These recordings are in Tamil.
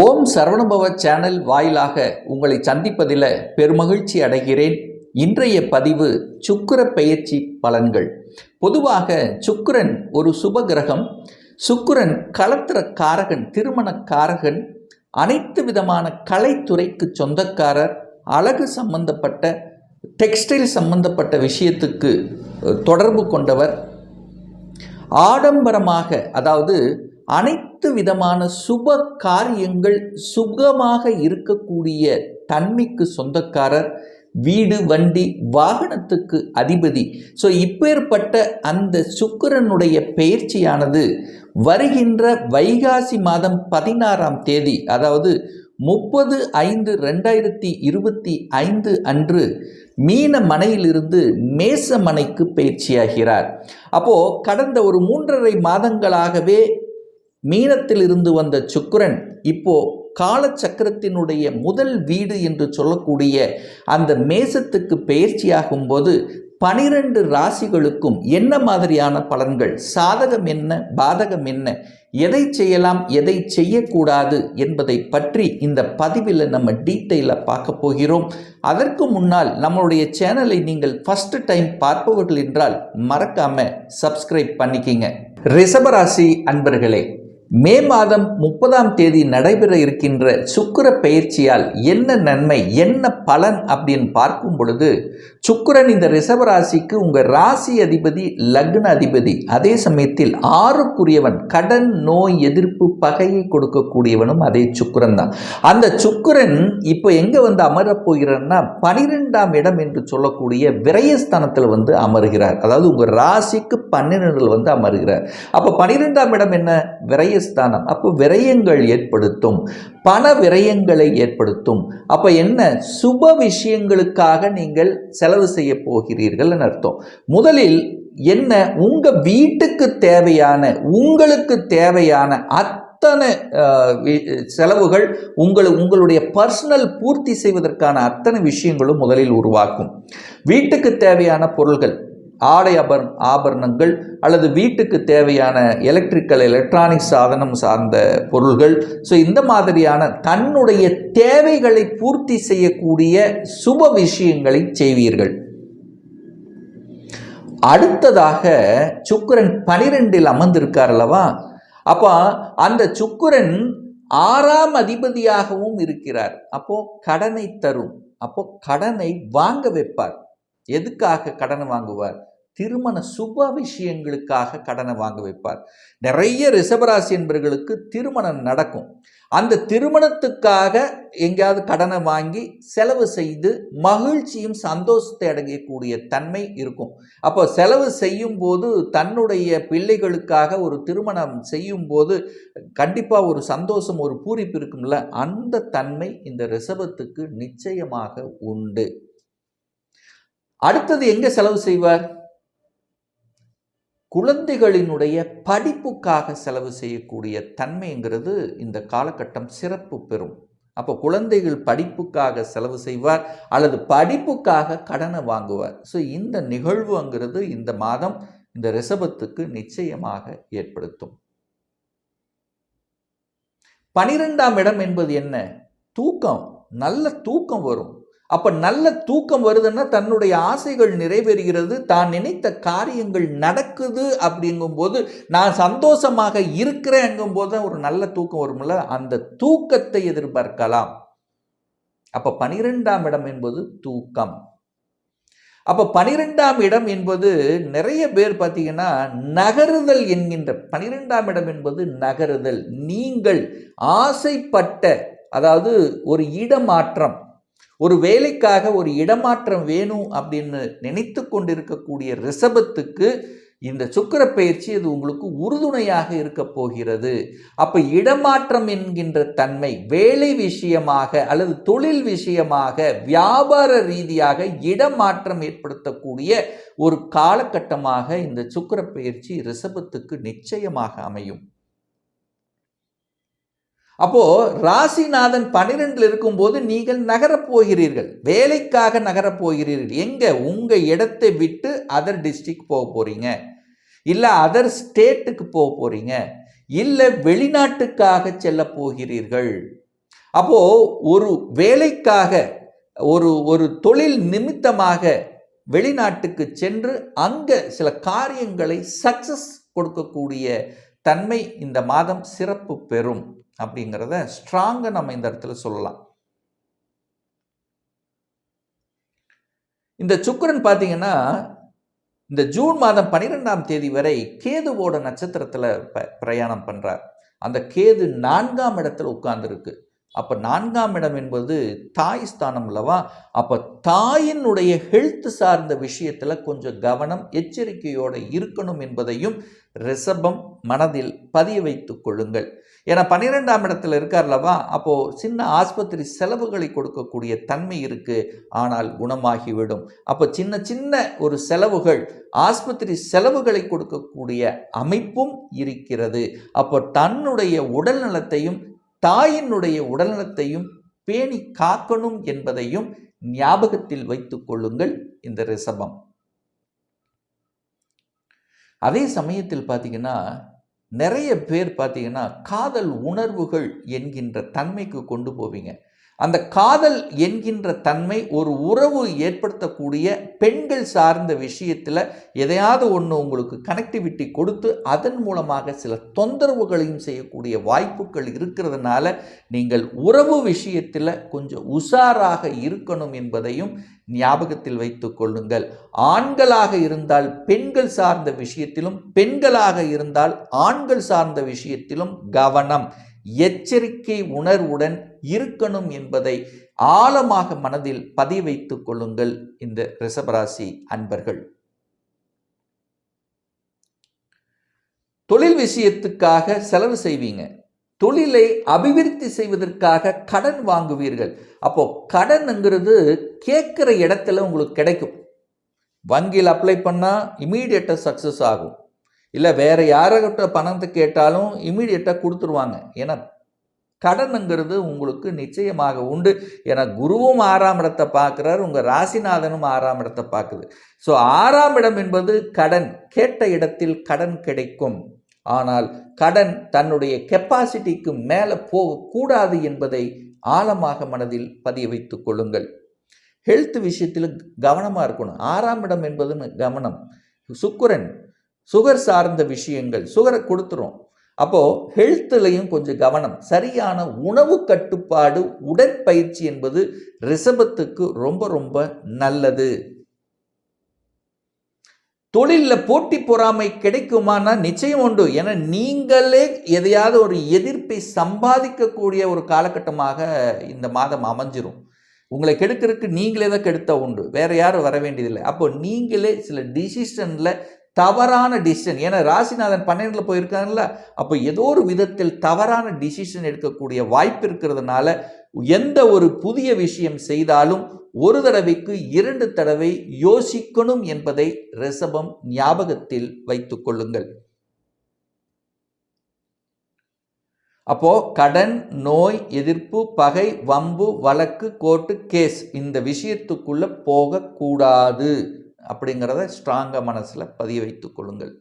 ஓம் சரவணபவ சேனல் வாயிலாக உங்களை சந்திப்பதில் பெருமகிழ்ச்சி அடைகிறேன். இன்றைய பதிவு சுக்கிர பெயர்ச்சி பலன்கள். பொதுவாக சுக்கிரன் ஒரு சுப கிரகம் சுக்கிரன் களத்திர காரகன் திருமண காரகன் அனைத்து விதமான கலைத்துறைக்கு சொந்தக்காரர் அழகு சம்பந்தப்பட்ட டெக்ஸ்டைல் சம்பந்தப்பட்ட விஷயத்துக்கு தொடர்பு கொண்டவர். ஆடம்பரமாக அதாவது அனைத்து விதமான சுப காரியங்கள் சுகமாக இருக்கக்கூடிய தன்மைக்கு சொந்தக்காரர் வீடு வண்டி வாகனத்துக்கு அதிபதி. ஸோ இப்பேற்பட்ட அந்த சுக்கிரனுடைய பயிற்சியானது வருகின்ற வைகாசி மாதம் பதினாறாம் தேதி அதாவது முப்பது ஐந்து ரெண்டாயிரத்தி இருபத்தி ஐந்து அன்று மீன மனையிலிருந்து மேச மனைக்கு பயிற்சியாகிறார் அப்போ கடந்த ஒரு மூன்றரை மாதங்களாகவே மீனத்தில் இருந்து வந்த சுக்கரன் இப்போ காலச்சக்கரத்தினுடைய முதல் வீடு என்று சொல்லக்கூடிய அந்த மேசத்துக்கு பெயர்ச்சியாகும் போது பனிரெண்டு ராசிகளுக்கும் என்ன மாதிரியான பலன்கள்? சாதகம் என்ன? பாதகம் என்ன? எதை செய்யலாம்? எதை செய்யக்கூடாது? என்பதை பற்றி இந்த பதிவில் நம்ம டீட்டெயிலாக பார்க்க போகிறோம். அதற்கு முன்னால் நம்மளுடைய சேனலை நீங்கள் ஃபஸ்ட்டு டைம் பார்ப்பவர்கள் என்றால் மறக்காமல் சப்ஸ்கிரைப் பண்ணிக்கிங்க. ரிஷபராசி அன்பர்களே மே மாதம் முப்பதாம் தேதி நடைபெற இருக்கின்ற சுக்கிர பயிற்சியால் என்ன நன்மை என்ன பலன் அப்படின்னு பார்க்கும் பொழுது சுக்கிரன் இந்த ரிஷபராசிக்கு உங்கள் ராசி அதிபதி லக்ன அதிபதி அதே சமயத்தில் ஆறுக்குரியவன் கடன் நோய் எதிர்ப்பு பகையை கொடுக்கக்கூடியவனும் அதே சுக்கிரன் தான். அந்த சுக்கிரன் இப்போ எங்கே வந்து அமரப்போகிறான்னா பனிரெண்டாம் இடம் என்று சொல்லக்கூடிய விரயஸ்தானத்தில் வந்து அமர்கிறார். அதாவது உங்கள் ராசிக்கு பன்னிரெண்டில் வந்து அமர்கிறார். அப்போ பனிரெண்டாம் இடம் என்ன? விரயஸ்தானம். அப்போ விரயங்கள் ஏற்படுத்தும். பண விரயங்களை ஏற்படுத்தும். அப்போ என்ன? சுப விஷயங்களுக்காக நீங்கள் செலவு செய்ய போகிறீர்கள் அர்த்தம். முதலில் என்ன? உங்க வீட்டுக்கு தேவையான உங்களுக்கு தேவையான அத்தனை செலவுகள் உங்கள் உங்களுடைய பர்சனல் பூர்த்தி செய்வதற்கான அத்தனை விஷயங்களும் முதலில் உருவாக்கும். வீட்டுக்கு தேவையான பொருள்கள் ஆடை அபர் ஆபரணங்கள் அல்லது வீட்டுக்கு தேவையான எலக்ட்ரிக்கல் எலக்ட்ரானிக் சாதனம் சார்ந்த பொருள்கள். ஸோ இந்த மாதிரியான தன்னுடைய தேவைகளை பூர்த்தி செய்யக்கூடிய சுப விஷயங்களை செய்வீர்கள். அடுத்ததாக சுக்கரன் பனிரெண்டில் அமர்ந்திருக்கார் அல்லவா? அப்போ அந்த சுக்கரன் ஆறாம் அதிபதியாகவும் இருக்கிறார். அப்போ கடனை தரும். அப்போ கடனை வாங்க வைப்பார். எதுக்காக கடன் வாங்குவார்? திருமண சுப விஷயங்களுக்காக கடனை வாங்க வைப்பார். நிறைய ரிஷபராசி என்பவர்களுக்கு திருமணம் நடக்கும். அந்த திருமணத்துக்காக எங்கேயாவது கடனை வாங்கி செலவு செய்து மகிழ்ச்சியும் சந்தோஷத்தை அடையக்கூடிய தன்மை இருக்கும். அப்போ செலவு செய்யும் போது தன்னுடைய பிள்ளைகளுக்காக ஒரு திருமணம் செய்யும் போது கண்டிப்பாக ஒரு சந்தோஷம் ஒரு பூரிப்பு இருக்கும்ல? அந்த தன்மை இந்த ரிஷபத்துக்கு நிச்சயமாக உண்டு. அடுத்தது எங்கே செலவு செய்வார்? குழந்தைகளினுடைய படிப்புக்காக செலவு செய்யக்கூடிய தன்மைங்கிறது இந்த காலகட்டம் சிறப்பு பெறும். அப்போ குழந்தைகள் படிப்புக்காக செலவு செய்வார் அல்லது படிப்புக்காக கடனை வாங்குவார். ஸோ இந்த நிகழ்வுங்கிறது இந்த மாதம் இந்த ரிசபத்துக்கு நிச்சயமாக ஏற்படுத்தும். பனிரெண்டாம் இடம் என்பது என்ன? தூக்கம். நல்ல தூக்கம் வரும். அப்போ நல்ல தூக்கம் வருதுன்னா தன்னுடைய ஆசைகள் நிறைவேறுகிறது தான் நினைத்த காரியங்கள் நடக்குது அப்படிங்கும்போது நான் சந்தோஷமாக இருக்கிறேங்கும்போது தான் ஒரு நல்ல தூக்கம் வரும்ல? அந்த தூக்கத்தை எதிர்பார்க்கலாம். அப்போ பனிரெண்டாம் இடம் என்பது தூக்கம். அப்போ பனிரெண்டாம் இடம் என்பது நிறைய பேர் பார்த்தீங்கன்னா நகருதல் என்கின்ற பனிரெண்டாம் இடம் என்பது நகருதல் நீங்கள் ஆசைப்பட்ட அதாவது ஒரு இடமாற்றம் ஒரு வேலைக்காக ஒரு இடமாற்றம் வேணும் அப்படின்னு நினைத்து கொண்டிருக்கக்கூடிய ரிஷபத்துக்கு இந்த சுக்கிர பயிற்சி அது உங்களுக்கு உறுதுணையாக இருக்க போகிறது. அப்போ இடமாற்றம் என்கின்ற தன்மை வேலை விஷயமாக அல்லது தொழில் விஷயமாக வியாபார ரீதியாக இடமாற்றம் ஏற்படுத்தக்கூடிய ஒரு காலகட்டமாக இந்த சுக்கிர பயிற்சி ரிஷபத்துக்கு நிச்சயமாக அமையும். அப்போது ராசிநாதன் பன்னிரெண்டில் இருக்கும்போது நீங்கள் நகரப் போகிறீர்கள் வேலைக்காக நகரப் போகிறீர்கள் எங்கே? உங்கள் இடத்தை விட்டு அதர் டிஸ்ட்ரிக்ட் போக போகிறீங்க இல்லை அதர் ஸ்டேட்டுக்கு போக போகிறீங்க இல்லை வெளிநாட்டுக்காக செல்ல போகிறீர்கள். அப்போது ஒரு வேலைக்காக ஒரு ஒரு தொழில் நிமித்தமாக வெளிநாட்டுக்கு சென்று அங்கே சில காரியங்களை சக்சஸ் கொடுக்கக்கூடிய தன்மை இந்த மாதம் சிறப்பு பெறும் அப்படிங்கிறத ஸ்ட்ராங்காக நம்ம இந்த இடத்துல சொல்லலாம். இந்த சுக்கரன் பார்த்தீங்கன்னா இந்த ஜூன் மாதம் பன்னிரெண்டாம் தேதி வரை கேதுவோட நட்சத்திரத்தில் ப பிரயாணம் பண்ணுறார் அந்த கேது நான்காம் இடத்துல உட்கார்ந்துருக்கு. அப்போ நான்காம் இடம் என்பது தாய் ஸ்தானம் அல்லவா? அப்போ தாயினுடைய ஹெல்த் சார்ந்த விஷயத்தில் கொஞ்சம் கவனம் எச்சரிக்கையோடு இருக்கணும் என்பதையும் ரிஷபம் மனதில் பதிய வைத்து கொள்ளுங்கள். ஏன்னா பன்னிரெண்டாம் இடத்துல இருக்கார்லவா அப்போது சின்ன ஆஸ்பத்திரி செலவுகளை கொடுக்கக்கூடிய தன்மை இருக்குது ஆனால் குணமாகிவிடும். அப்போ சின்ன சின்ன ஒரு செலவுகள் ஆஸ்பத்திரி செலவுகளை கொடுக்கக்கூடிய அமைப்பும் இருக்கிறது. அப்போ தன்னுடைய உடல் நலத்தையும் தாயினுடைய உடல்நலத்தையும் பேணி காக்கணும் என்பதையும் ஞாபகத்தில் வைத்துக் கொள்ளுங்கள் இந்த ரிஷபம். அதே சமயத்தில் பார்த்தீங்கன்னா நிறைய பேர் பார்த்தீங்கன்னா காதல் உணர்வுகள் என்கின்ற தன்மைக்கு கொண்டு போவீங்க. அந்த காதல் என்கின்ற தன்மை ஒரு உறவு ஏற்படுத்தக்கூடிய பெண்கள் சார்ந்த விஷயத்தில் எதையாவது ஒன்று உங்களுக்கு கனெக்டிவிட்டி கொடுத்து அதன் மூலமாக சில தொந்தரவுகளையும் செய்யக்கூடிய வாய்ப்புகள் இருக்கிறதுனால நீங்கள் உறவு விஷயத்தில் கொஞ்சம் உஷாராக இருக்கணும் என்பதையும் ஞாபகத்தில் வைத்துக் கொள்ளுங்கள். ஆண்களாக இருந்தால் பெண்கள் சார்ந்த விஷயத்திலும் பெண்களாக இருந்தால் ஆண்கள் சார்ந்த விஷயத்திலும் கவனம். எச்சரிக்கை உணர்வுடன் இருக்கணும் என்பதை ஆழமாக மனதில் பதிய கொள்ளுங்கள் இந்த ரிஷபராசி அன்பர்கள். தொழில் விஷயத்துக்காக செலவு செய்வீங்க. தொழிலை அபிவிருத்தி செய்வதற்காக கடன் வாங்குவீர்கள். அப்போ கடனுங்கிறது கேட்குற இடத்துல உங்களுக்கு கிடைக்கும். வங்கியில் அப்ளை பண்ணால் இமீடியட்டாக சக்ஸஸ் ஆகும். இல்லை வேறு யார்கிட்ட பணத்தை கேட்டாலும் இமீடியட்டாக கொடுத்துருவாங்க. ஏன்னா கடனுங்கிறது உங்களுக்கு நிச்சயமாக உண்டு. ஏன்னா குருவும் ஆறாம் இடத்தை பார்க்குறார் உங்கள் ராசிநாதனும் ஆறாம் இடத்தை பார்க்குது. ஸோ ஆறாம் இடம் என்பது கடன். கேட்ட இடத்தில் கடன் கிடைக்கும். ஆனால் கடன் தன்னுடைய கெப்பாசிட்டிக்கு மேலே போகக்கூடாது என்பதை ஆழமாக மனதில் பதிய வைத்து கொள்ளுங்கள். ஹெல்த் விஷயத்தில் கவனமாக இருக்கணும். ஆறாம் இடம் என்பது கவனம். சுக்குரன் சுகர் சார்ந்த விஷயங்கள் சுகரை கொடுத்துரும் அப்போது ஹெல்த்துலையும் கொஞ்சம் கவனம். சரியான உணவு கட்டுப்பாடு உடற்பயிற்சி என்பது ரிசபத்துக்கு ரொம்ப ரொம்ப நல்லது. தொழிலில் போட்டி பொறாமை கிடைக்குமானா நிச்சயம் உண்டு. ஏன்னா நீங்களே எதையாவது ஒரு எதிர்ப்பை சம்பாதிக்கக்கூடிய ஒரு காலகட்டமாக இந்த மாதம் அமைஞ்சிரும். உங்களை கெடுக்கிறதுக்கு நீங்களே தான் கெடுத்தா உண்டு. வேற யாரும் வர வேண்டியதில்லை. அப்போ நீங்களே சில டிசிஷனில் தவறான டிசிஷன் ஏன்னா ராசிநாதன் பன்னெண்டில் போயிருக்காங்கல்ல அப்போ ஏதோ ஒரு விதத்தில் தவறான டிசிஷன் எடுக்கக்கூடிய வாய்ப்பு இருக்கிறதுனால எந்த ஒரு புதிய விஷயம் செய்தாலும் ஒரு தடவைக்கு இரண்டு தடவை யோசிக்கணும் என்பதை ரிஷபம் ஞாபகத்தில் வைத்துக் கொள்ளுங்கள். அப்போ கடன் நோய் எதிர்ப்பு பகை வம்பு வழக்கு கோர்ட்டு கேஸ் இந்த விஷயத்துக்குள்ள போகக்கூடாது. அப்படிங்கிறத ஸ்ட்ராங்காக மனசில் பதிய வைத்துக் கொள்ளுங்கள்.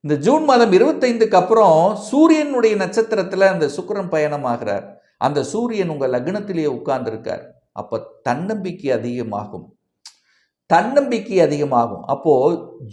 இந்த ஜூன் மாதம் இருபத்தைந்துக்கு அப்புறம் சூரியனுடைய நட்சத்திரத்தில் அந்த சுக்கரன் பயணம் ஆகிறார் அந்த சூரியன் உங்கள் லக்னத்திலேயே உட்கார்ந்துருக்கார். அப்போ தன்னம்பிக்கை அதிகமாகும். தன்னம்பிக்கை அதிகமாகும். அப்போ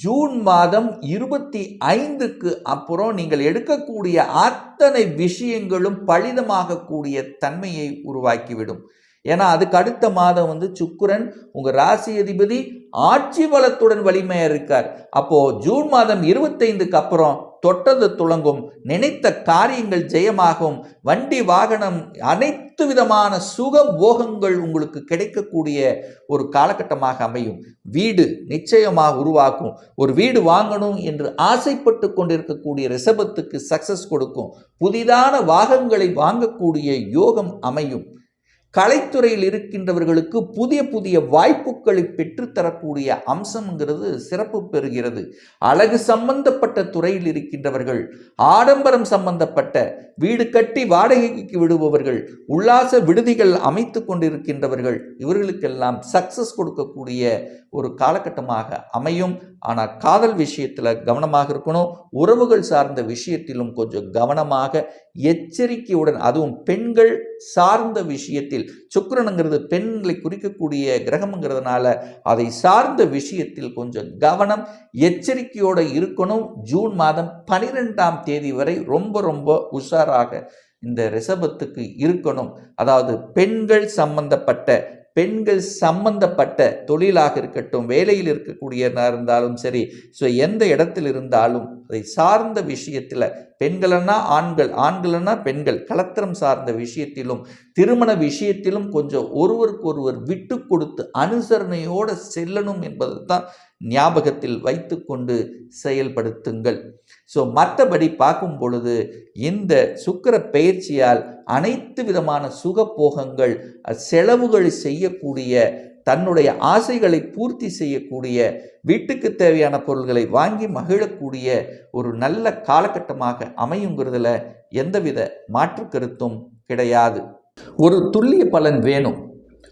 ஜூன் மாதம் இருபத்தி ஐந்துக்கு அப்புறம் நீங்கள் எடுக்கக்கூடிய அத்தனை விஷயங்களும் பலிதமாகக்கூடிய தன்மையை உருவாக்கிவிடும். ஏன்னா அதுக்கு அடுத்த மாதம் வந்து சுக்குரன் உங்கள் ராசி அதிபதி ஆட்சி பலத்துடன் வலிமையாக இருக்கார். அப்போது ஜூன் மாதம் இருபத்தைந்துக்கு அப்புறம் தொட்டது துளங்கும். நினைத்த காரியங்கள் ஜெயமாகும். வண்டி வாகனம் அனைத்து விதமான சுக போகங்கள் உங்களுக்கு கிடைக்கக்கூடிய ஒரு காலகட்டமாக அமையும். வீடு நிச்சயமாக உருவாக்கும். ஒரு வீடு வாங்கணும் என்று ஆசைப்பட்டு கொண்டிருக்கக்கூடிய ரிசபத்துக்கு சக்சஸ் கொடுக்கும். புதிதான வாகனங்களை வாங்கக்கூடிய யோகம் அமையும். கலைத்துறையில் இருக்கின்றவர்களுக்கு புதிய புதிய வாய்ப்புகளை பெற்றுத்தரக்கூடிய அம்சம்ங்கிறது சிறப்பு பெறுகிறது. அழகு சம்பந்தப்பட்ட துறையில் இருக்கின்றவர்கள் ஆடம்பரம் சம்பந்தப்பட்ட வீடு கட்டி வாடகைக்கு விடுபவர்கள் உல்லாச விடுதிகள் அமைத்து கொண்டிருக்கின்றவர்கள் இவர்களுக்கெல்லாம் சக்சஸ் கொடுக்கக்கூடிய ஒரு காலகட்டமாக அமையும். ஆனால் காதல் விஷயத்தில் கவனமாக இருக்கணும். உறவுகள் சார்ந்த விஷயத்திலும் கொஞ்சம் கவனமாக எச்சரிக்கையுடன் அதுவும் பெண்கள் சார்ந்த விஷயத்தில் சுக்கரனுங்கிறது பெண்களை குறிக்கக்கூடிய கிரகம்ங்கிறதுனால அதை சார்ந்த விஷயத்தில் கொஞ்சம் கவனம் எச்சரிக்கையோடு இருக்கணும். ஜூன் மாதம் பனிரெண்டாம் தேதி வரை ரொம்ப ரொம்ப உஷாராக இந்த ரிஷபத்துக்கு இருக்கணும். அதாவது பெண்கள் சம்பந்தப்பட்ட பெண்கள் சம்பந்தப்பட்ட தொழிலாக இருக்கட்டும் வேலையில் இருக்கக்கூடியதாக இருந்தாலும் சரி ஸோ எந்த இடத்தில் இருந்தாலும் அதை சார்ந்த விஷயத்தில் பெண்களன்னா ஆண்கள் ஆண்களன்னா பெண்கள். கலத்திரம் சார்ந்த விஷயத்திலும் திருமண விஷயத்திலும் கொஞ்சம் ஒருவருக்கு ஒருவர் விட்டு கொடுத்து அனுசரணையோடு செல்லணும் என்பது தான் ஞாபகத்தில் வைத்துக்கொண்டு செயல்படுத்துங்கள். ஸோ மற்றபடி பார்க்கும் பொழுது இந்த சுக்கர பயிற்சியால் அனைத்து விதமான சுகப்போகங்கள் செலவுகள் செய்யக்கூடிய தன்னுடைய ஆசைகளை பூர்த்தி செய்யக்கூடிய வீட்டுக்கு தேவையான பொருள்களை வாங்கி மகிழக்கூடிய ஒரு நல்ல காலகட்டமாக அமையுங்கிறதுல எந்தவித மாற்று கருத்தும் கிடையாது. ஒரு துல்லிய பலன் வேணும்.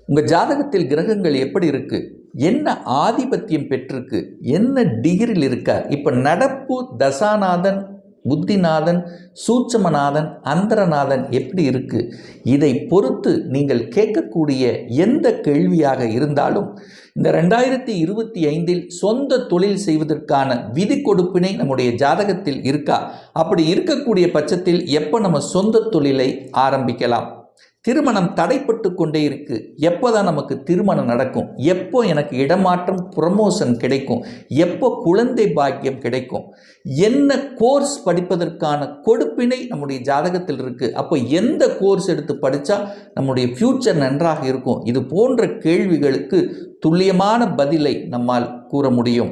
உங்கள் ஜாதகத்தில் கிரகங்கள் எப்படி இருக்குது என்ன ஆதிபத்தியம் பெற்றிருக்கு? என்ன டிகிரியில் இருக்கார்? இப்போ நடப்பு தசாநாதன் புத்திநாதன் சூட்சமநாதன் அந்தரநாதன் எப்படி இருக்குது இதை பொறுத்து நீங்கள் கேட்கக்கூடிய எந்த கேள்வியாக இருந்தாலும் இந்த ரெண்டாயிரத்தி இருபத்தி ஐந்தில் சொந்த தொழில் செய்வதற்கான விதி கொடுப்பினை நம்முடைய ஜாதகத்தில் இருக்கா? அப்படி இருக்கக்கூடிய பட்சத்தில் எப்போ நம்ம சொந்த தொழிலை ஆரம்பிக்கலாம்? திருமணம் தடைப்பட்டு கொண்டே இருக்கு. எப்போ தான் நமக்கு திருமணம் நடக்கும்? எப்போ எனக்கு இடமாற்றம் ப்ரமோஷன் கிடைக்கும்? எப்போ குழந்தை பாக்கியம் கிடைக்கும்? என்ன கோர்ஸ் படிப்பதற்கான கொடுப்பினை நம்முடைய ஜாதகத்தில் இருக்குது அப்போ எந்த கோர்ஸ் எடுத்து படித்தா நம்முடைய ஃப்யூச்சர் நன்றாக இருக்கும்? இது போன்ற கேள்விகளுக்கு துல்லியமான பதிலை நம்மால் கூற முடியும்.